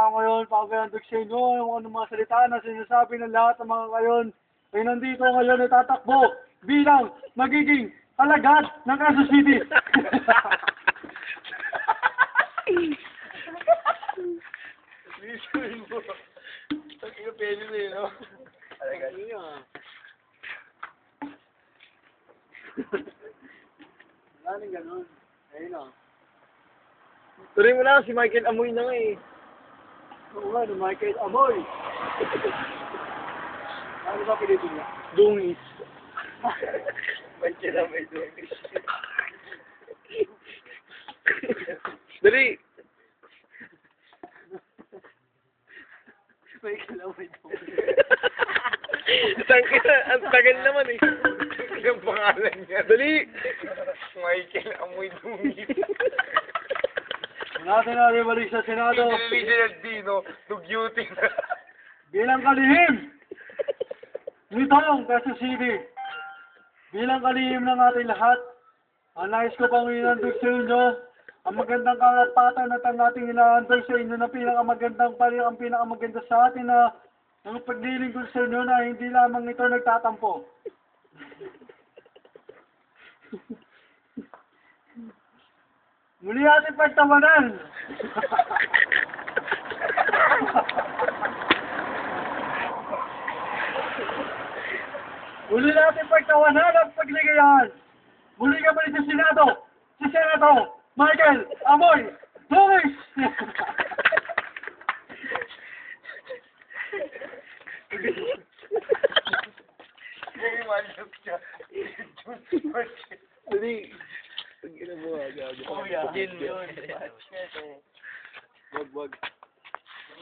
ako ngayon, papayandag sa inyo, yung ano mga salita na sinasabi ng lahat ng mga kayon, ay nandito ngayon ay bilang magiging alagad ng Quezon City. Lisuin mo. Ang ina pwede na yun, no? Talaga. Wala ganun. Ayun o. Tuloy mo lang, si Michael Amoy na nga eh. Oo nga, no, Michael Amoy. Ano ba pinito niya? Dungis. Michael Amoy, dungis. Dali! Michael Amoy daw. Tangkina, ang tagal naman eh. Ang pangalan niya. Dali! Michael Amoy Dungis. Natin natin balik sa Senado. Regional D, no? Dugyuti na. Bilang kalihim nitong Quezon City. Bilang kalihim ng ating lahat, ang nais ko pang inandog sa inyo, ang magandang karapatan at ang ating inaandog sa inyo na pinakamagandang pari ang pinakamaganda sa atin na ang paglilingkod sa inyo na hindi lamang ito nagtatampo. Muli ating pagtawanan. Muli natin pagtawanan at pagligayahan. Muli ka rin sa Senado. Si Senato Michael Amoy Luis. Hindi malusok siya. Dali! Ang gago. Oh. Gin yun. Wag, wag.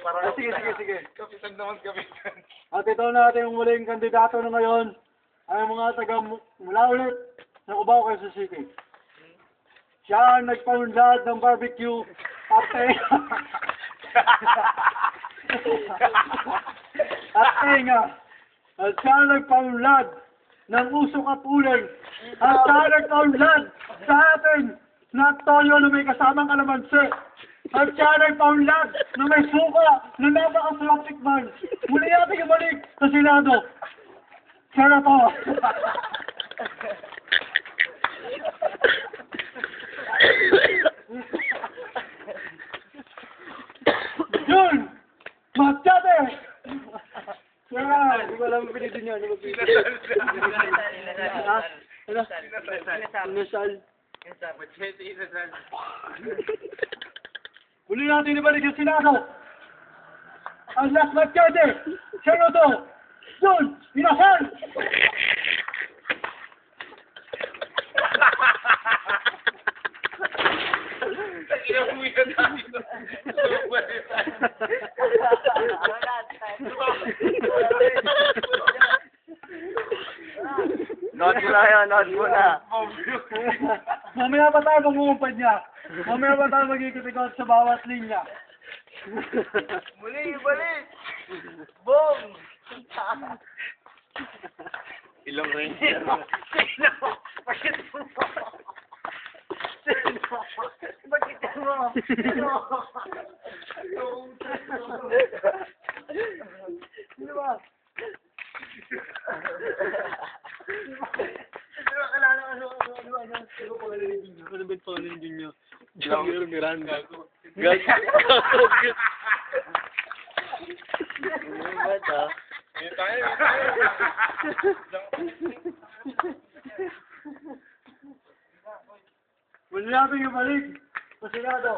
Ah, sige, sige, sige. Kapitan naman, kapitan. At ito na ating muling kandidato na ngayon ay mga taga mula ulit sa Cubao, Quezon City. Siya ang nagpaunlad ng barbecue at tenga. at tenga. At siya ang nagpaunlad ng usok at uling. At siya ang nagpaunlad sa atin na toyo na may kasamang kalamansi. At siya ang nagpaunlad na may suka na napakasarap tikman. Muli natin ibalik sa Senado. Senator. Yun! Machete! Yan! Hindi ko alam pinito niya. Ano ba pinito? Ha? Ano? Inasal. Machete, inasal. Muli natin ibalik sa Senado. Ang last machete! Senator! Yun! Inasal! Inamuwi ka tayo. Nod mo na yan, nod mo na. Mamaya pa tayo mangungumpad niya. Mamaya pa tayo magkikipikot sa bawat linya. Muli, balik! Boom! Ilong rin. Sino? Bakit mo? Sino? Bakit mo? Sino? Di ba? Sino kalala ano ano ano pa kalalim niyo? Ano ba pa kalalim niyo? Javier Miranda. Guys, Ano ba ito? Dito tayo. Muli natin ibalik sa Senado.